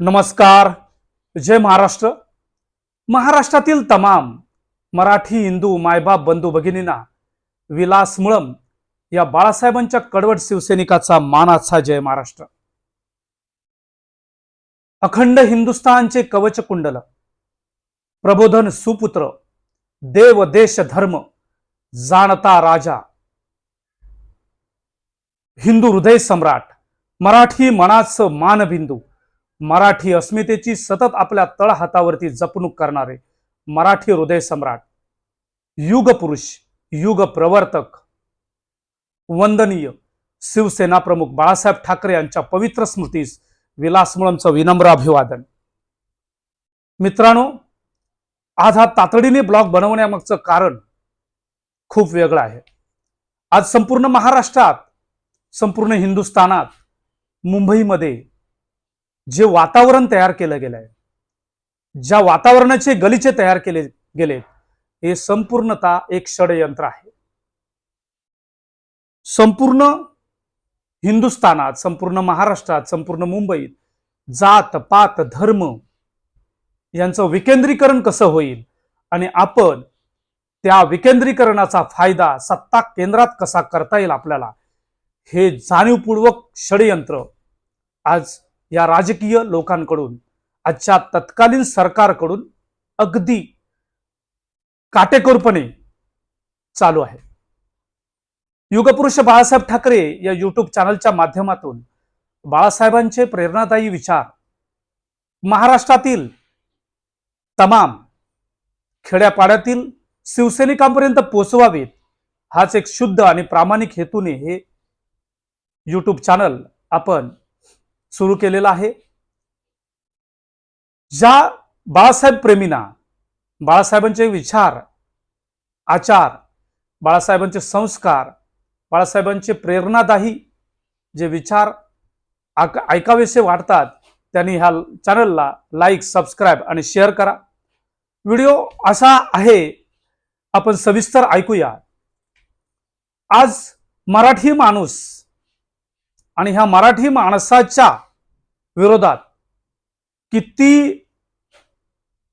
नमस्कार. जय महाराष्ट्र. महाराष्ट्रातील तमाम मराठी हिंदू मायबाप बंधू भगिनींना विलास मुळम या बाळासाहेबांच्या कडवट शिवसैनिकाचा मानाचा जय महाराष्ट्र. अखंड हिंदुस्थानचे कवच कुंडल प्रबोधन सुपुत्र देव देश धर्म जाणता राजा हिंदू हृदय सम्राट मराठी मनाचं मानबिंदू मराठी अस्मितेची सतत आपल्या तळहातावरती जपणूक करणारे मराठी हृदय सम्राट युग पुरुष युग प्रवर्तक वंदनीय शिवसेना प्रमुख बाळासाहेब ठाकरे यांच्या पवित्र स्मृतीस विलासमुळमचं विनम्र अभिवादन. मित्रांनो आज हा तातडीने ब्लॉग बनवण्यामागचं कारण खूप वेगळं आहे. आज संपूर्ण महाराष्ट्रात संपूर्ण हिंदुस्थानात मुंबईमध्ये जे वातावरण तयार केलं गेलंय ज्या वातावरणाचे गलिचे तयार केले गेले हे संपूर्णता एक षडयंत्र आहे. संपूर्ण हिंदुस्थानात संपूर्ण महाराष्ट्रात संपूर्ण मुंबईत जात पात धर्म यांचं विकेंद्रीकरण कसं होईल आणि आपण त्या विकेंद्रीकरणाचा फायदा सत्ता केंद्रात कसा करता येईल आपल्याला हे जाणीवपूर्वक षडयंत्र आज या राजकीय लोकांकडून आजच्या तत्कालीन सरकारकडून अगदी काटेकोरपणे चालू आहे. युगपुरुष बाळासाहेब ठाकरे या युट्यूब चॅनलच्या माध्यमातून बाळासाहेबांचे प्रेरणादायी विचार महाराष्ट्रातील तमाम खेड्यापाड्यातील शिवसैनिकांपर्यंत पोचवावेत हाच एक शुद्ध आणि प्रामाणिक हेतूने हे यूट्यूब चॅनल आपण सुरू केलेला आहे. ज्या बाळासाहेब प्रेमींना बाळासाहेबांचे विचार आचार बाळासाहेबांचे संस्कार बाळासाहेबांचे प्रेरणादायी जे विचार आक- ऐकावेसे वाटतात त्यांनी ह्या चॅनलला लाईक सबस्क्राईब आणि शेअर करा. व्हिडिओ असा आहे आपण सविस्तर ऐकूया. आज मराठी माणूस आणि ह्या मराठी माणसाच्या विरोधात किती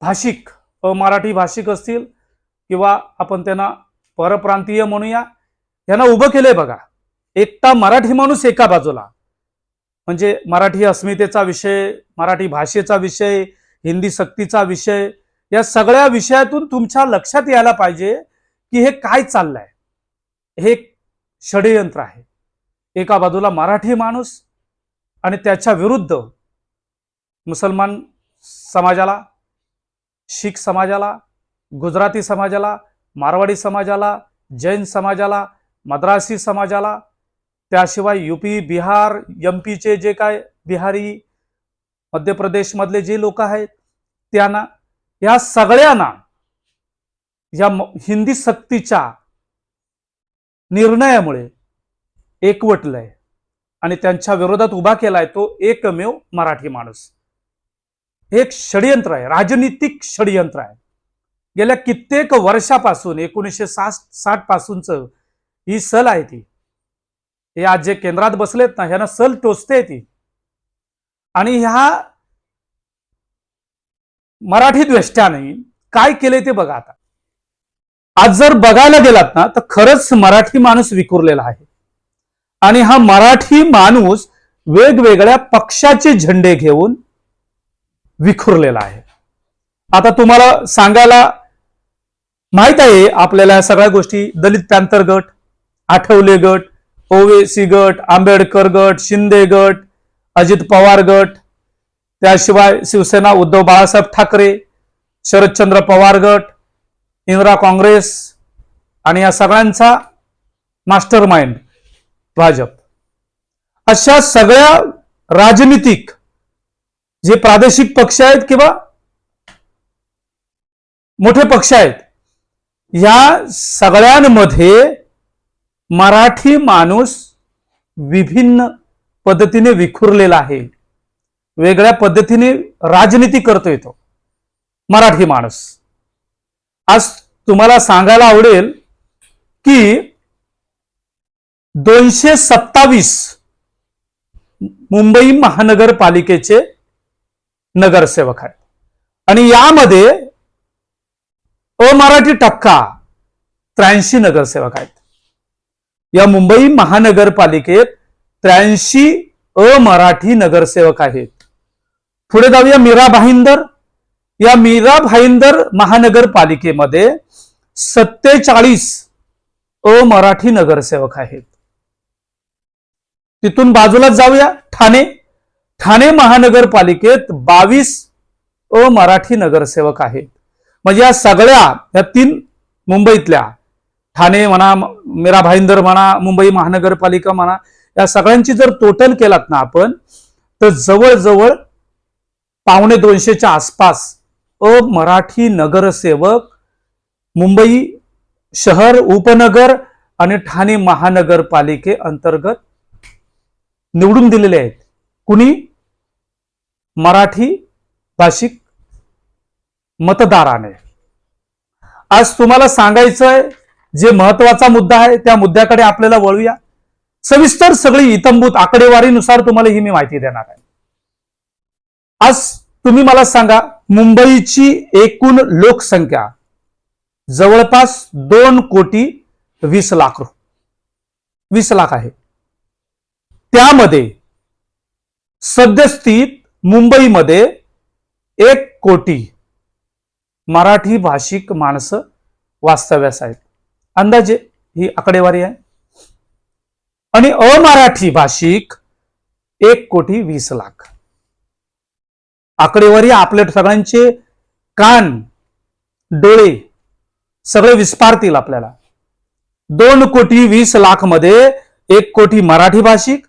भाषिक मराठी भाषिक असतील किंवा आपण त्यांना परप्रांतीय म्हणूया यांना उभं केलंय बघा. एकटा मराठी माणूस एका बाजूला. म्हणजे मराठी अस्मितेचा विषय मराठी भाषेचा विषय हिंदी सक्तीचा विषय या सगळ्या विषयातून तुमच्या लक्षात यायला पाहिजे की हे काय चाललंय. हे षडयंत्र आहे. एका बाजूला मराठी माणूस आणि त्याच्या विरुद्ध मुसलमान समाजाला शीख समाजाला गुजराती समाजाला मारवाडी समाजाला जैन समाजाला मद्रासी समाजाला त्याशिवाय युपी बिहार एम पीचे जे काय बिहारी मध्य प्रदेशमधले जे लोक आहेत त्यांना या सगळ्यांना या हिंदी सक्तीच्या निर्णयामुळे एकवटलंय. आणि त्यांच्या विरोधात उभा केलाय तो एकमेव मराठी माणूस. हे एक षडयंत्र आहे राजनीतिक षडयंत्र आहे. गेल्या कित्येक वर्षापासून एकोणीसशे साठ साठ पासूनच ही सल आहे ती. हे आज जे केंद्रात बसलेत ना ह्यांना सल टोचते ती. आणि ह्या मराठी द्वेष्ट्याने काय केले ते बघा आता. आज जर बघायला गेलात ना तर खरंच मराठी माणूस विखुरलेला आहे. आणि हा मराठी माणूस वेगवेगळ्या पक्षाचे झेंडे घेऊन विखुरलेला आहे. आता तुम्हाला सांगायला माहीत आहे आपल्याला या सगळ्या गोष्टी दलित पॅंथर गट आठवले गट ओवेसी गट आंबेडकर गट शिंदे गट अजित पवार गट त्याशिवाय शिवसेना उद्धव बाळासाहेब ठाकरे शरदचंद्र पवार गट इंदिरा काँग्रेस आणि या सगळ्यांचा मास्टर माइंड भाजप. अशा सगळ्या राजनीतिक जे प्रादेशिक पक्ष आहेत किंवा मोठे पक्ष आहेत या सगळ्यांमध्ये मराठी माणूस विभिन्न पद्धतीने विखुरलेला आहे. वेगळ्या पद्धतीने राजनीती करतोय तो मराठी माणूस. आज तुम्हाला सांगायला आवडेल की दोनशे सत्तावीस मुंबई महानगरपालिकेचे नगरसेवक आहेत. आणि यामध्ये अमराठी टक्का त्र्याऐंशी नगरसेवक आहेत. या मुंबई महानगरपालिकेत त्र्याऐंशी अमराठी नगरसेवक आहेत. पुढे जाऊया मीरा भाईंदर. या मीरा भाईंदर महानगरपालिकेमध्ये सत्तेचाळीस अमराठी नगरसेवक आहेत. तिथून बाजूलाच जाऊया. ठाणे. ठाणे महानगरपालिकेत बावीस अमराठी नगरसेवक आहेत. म्हणजे या सगळ्या या तीन मुंबईतल्या ठाणे म्हणा मीरा भाईंदर म्हणा मुंबई महानगरपालिका म्हणा या सगळ्यांची जर टोटल केलात ना आपण तर जवळजवळ पावणे दोनशेच्या आसपास अमराठी नगरसेवक मुंबई शहर उपनगर आणि ठाणे महानगरपालिके अंतर्गत निवडून दिलेले आहेत. कुणी? मराठी भाषिक मतदाराने. आज तुम्हाला सांगायचंय जे महत्त्वाचा मुद्दा आहे त्या मुद्द्याकडे आपल्याला वळूया. सविस्तर सगळी इतंभूत आकडेवारीनुसार तुम्हाला ही मी माहिती देणार आहे. आज तुम्ही मला सांगा मुंबईची एकूण लोकसंख्या जवळपास दोन कोटी वीस लाख रु- वीस लाख आहे. त्यामध्ये सद्यस्थित मुंबईमध्ये एक कोटी मराठी भाषिक माणसं वास्तव्यास आहेत. अंदाजे ही आकडेवारी आहे. आणि अमराठी भाषिक एक कोटी वीस लाख. आकडेवारी आपल्या सगळ्यांचे कान डोळे सगळे विस्पारतील आपल्याला. दोन कोटी वीस लाखमध्ये एक कोटी मराठी भाषिक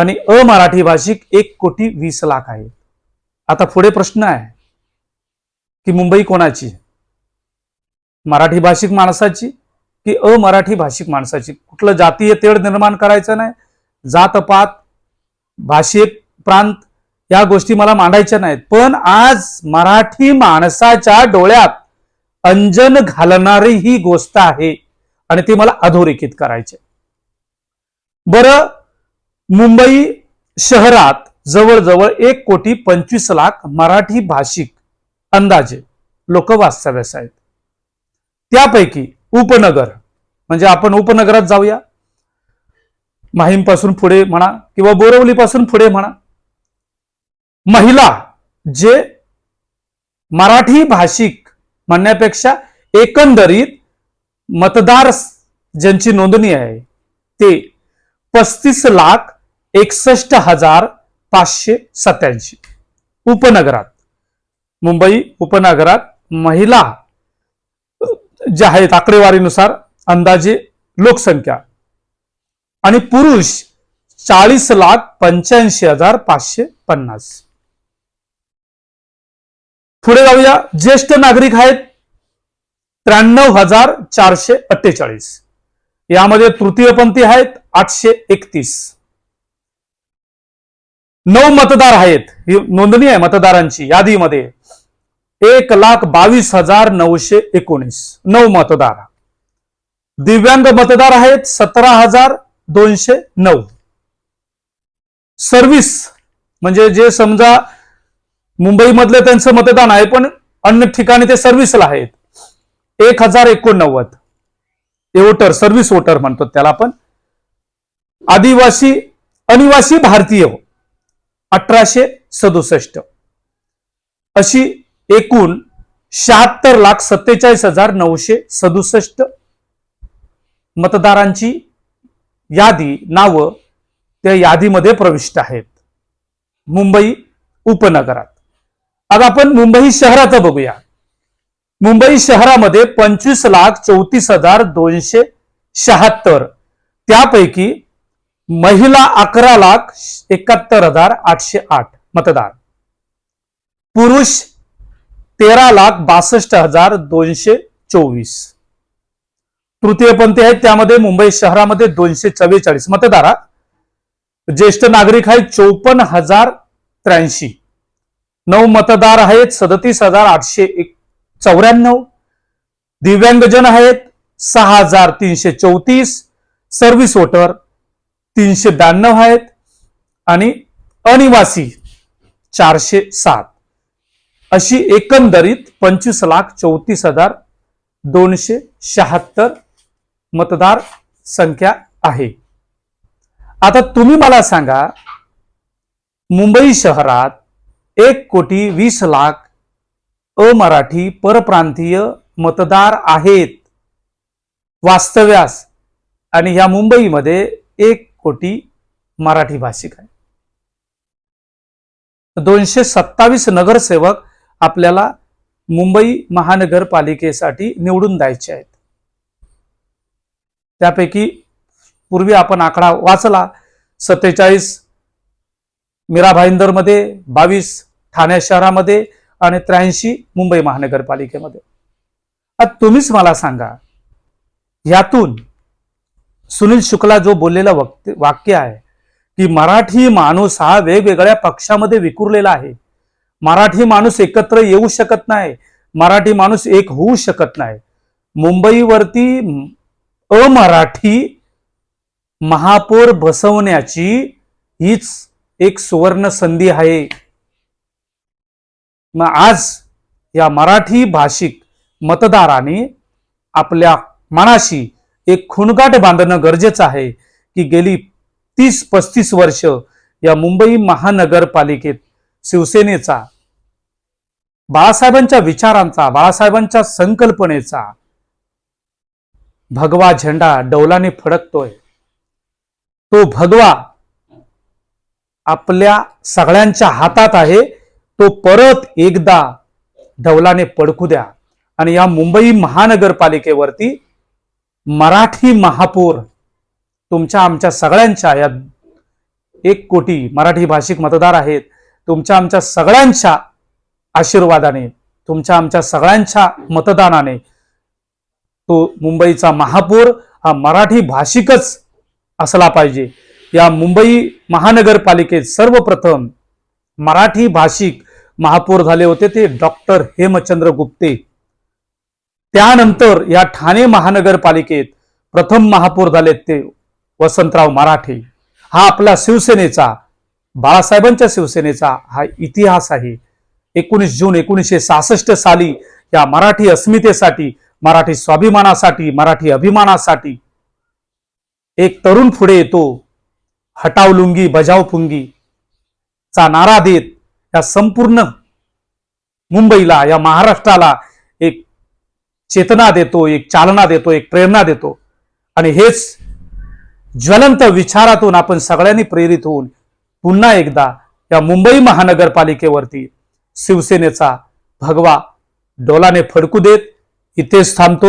आणि अमराठी भाषिक एक कोटी वीस लाख आहे आता पुढे प्रश्न आहे की मुंबई कोणाची? मराठी भाषिक माणसाची की अमराठी भाषिक माणसाची? कुठलं जातीय तेढ निर्माण करायचं नाही जातपात भाषिक प्रांत या गोष्टी मला मांडायच्या नाहीत. पण आज मराठी माणसाच्या डोळ्यात अंजन घालणारी ही गोष्ट आहे आणि ती मला अधोरेखित करायची बरं मुंबई शहरात जवळजवळ एक कोटी पंचवीस लाख मराठी भाषिक अंदाजे लोक वास्तव्यास आहेत. त्यापैकी उपनगर म्हणजे आपण उपनगरात जाऊया. माहीमपासून पुढे म्हणा किंवा बोरवलीपासून पुढे म्हणा. महिला जे मराठी भाषिक म्हणण्यापेक्षा एकंदरीत मतदार ज्यांची नोंदणी आहे ते पस्तीस लाख एकसष्ट हजार पाचशे सत्याऐंशी. उपनगरात मुंबई उपनगरात महिला ज्या आहेत आकडेवारीनुसार अंदाजे लोकसंख्या आणि पुरुष चाळीस लाख पंच्याऐंशी हजार पाचशे पन्नास. पुढे जाऊया ज्येष्ठ नागरिक आहेत त्र्याण्णव हजार चारशे अठ्ठेचाळीस. यामध्ये तृतीयपंथी आहेत आठशे एकतीस. नऊ मतदार आहेत. ही नोंदणी आहे मतदारांची यादीमध्ये. एक लाख बावीस हजार नऊशे एकोणीस. नऊ मतदार. दिव्यांग मतदार आहेत सतरा हजार दोनशे नऊ. सर्व्हिस म्हणजे जे समजा मुंबईमधलं त्यांचं मतदान आहे पण अन्य ठिकाणी ते सर्व्हिसला आहेत. एक हजार एकोणनव्वद. वोटर सर्व्हिस वोटर म्हणतो त्याला आपण. आदिवासी अनिवासी भारतीय अठराशे सदुसष्ट. अशी एकूण शहात्तर लाख सत्तेचाळीस हजार नऊशे सदुसष्ट मतदारांची यादी नावं त्या यादीमध्ये प्रविष्ट आहेत. मुंबई उपनगरात. आता आपण मुंबई शहराचं बघूया. मुंबई शहरामध्ये पंचवीस लाख चौतीस हजार दोनशे शहात्तर. त्यापैकी महिला अकरा लाख एकाहत्तर हजार आठशे आठ मतदार. पुरुष तेरा लाख बासष्ट हजार दोनशे चोवीस. तृतीयपंथी आहेत त्यामध्ये मुंबई शहरामध्ये दोनशे चव्वेचाळीस मतदार ज्येष्ठ नागरिक आहेत चौपन्न हजार त्र्याऐंशी. नऊ मतदार आहेत सदतीस हजार आठशे एक चौऱ्याण्णव. दिव्यांगजन आहेत सहा हजार तीनशे चौतीस. सर्व्हिस वोटर तीनशे ब्याण्णव आहेत आणि अनिवासी चारशे सात. अशी एकंदरीत पंचवीस लाख चौतीस हजार दोनशे शहात्तर मतदार संख्या आहे. आता तुम्ही मला सांगा मुंबई शहरात एक कोटी वीस लाख अमराठी परप्रांतीय मतदार आहेत वास्तव्यास आणि या मुंबईमध्ये एक कोटी मराठी भाषिक आहे. दोनशे सत्तावीस नगरसेवक आपल्याला मुंबई महानगरपालिकेसाठी निवडून द्यायचे आहेत. त्यापैकी पूर्वी आपण आकडा वाचला सत्तेचाळीस मीरा भाईंदरमध्ये बावीस ठाणे शहरामध्ये आणि त्र्याऐंशी मुंबई महानगरपालिकेमध्ये. आता तुम्हीच मला सांगा यातून सुनील शुक्ला जो बोललेला वाक्य आहे की मराठी माणूस हा वेगवेगळ्या पक्षामध्ये विखुरलेला आहे. मराठी माणूस एकत्र येऊ शकत नाही. मराठी माणूस एक होऊ शकत नाही. मुंबईवरती अमराठी महापौर बसवण्याची हीच एक सुवर्ण संधी आहे. मग आज या मराठी भाषिक मतदाराने आपल्या मनाशी एक खुणगाट बांधणं गरजेचं आहे की गेली तीस पस्तीस वर्ष या मुंबई महानगरपालिकेत शिवसेनेचा बाळासाहेबांच्या विचारांचा बाळासाहेबांच्या संकल्पनेचा भगवा झेंडा डौलाने फडकतोय. तो भगवा आपल्या सगळ्यांच्या हातात आहे. तो परत एकदा डौलाने पडकू द्या. आणि या मुंबई महानगरपालिकेवरती मराठी महापौर तुमच्या आमच्या सगळ्यांच्या या एक कोटी मराठी भाषिक मतदार आहेत तुमच्या आमच्या सगळ्यांच्या आशीर्वादाने तुमच्या आमच्या सगळ्यांच्या मतदानाने तो मुंबईचा महापौर हा मराठी भाषिकच असला पाहिजे. या मुंबई महानगरपालिकेत सर्वप्रथम मराठी भाषिक महापौर झाले होते ते डॉक्टर हेमचंद्र गुप्ते. त्यानंतर या ठाणे महानगरपालिकेत प्रथम महापौर झालेत ते वसंतराव मराठे. हा आपला शिवसेनेचा बाळासाहेबांच्या शिवसेनेचा हा इतिहास आहे. एकोणीस जून एकोणीसशे सहासष्ट साली या मराठी अस्मितेसाठी मराठी स्वाभिमानासाठी मराठी अभिमानासाठी एक तरुण पुढे येतो. हटाव लुंगी बजाव पुंगी चा नारा देत या संपूर्ण मुंबईला या महाराष्ट्राला एक चेतना देतो एक चालना देतो एक प्रेरणा देतो. आणि हेच ज्वलंत विचारातून आपण सगळ्यांनी प्रेरित होऊन पुन्हा एकदा या मुंबई महानगरपालिकेवरती शिवसेनेचा भगवा डोलाने फडकू देत. इथेच थांबतो.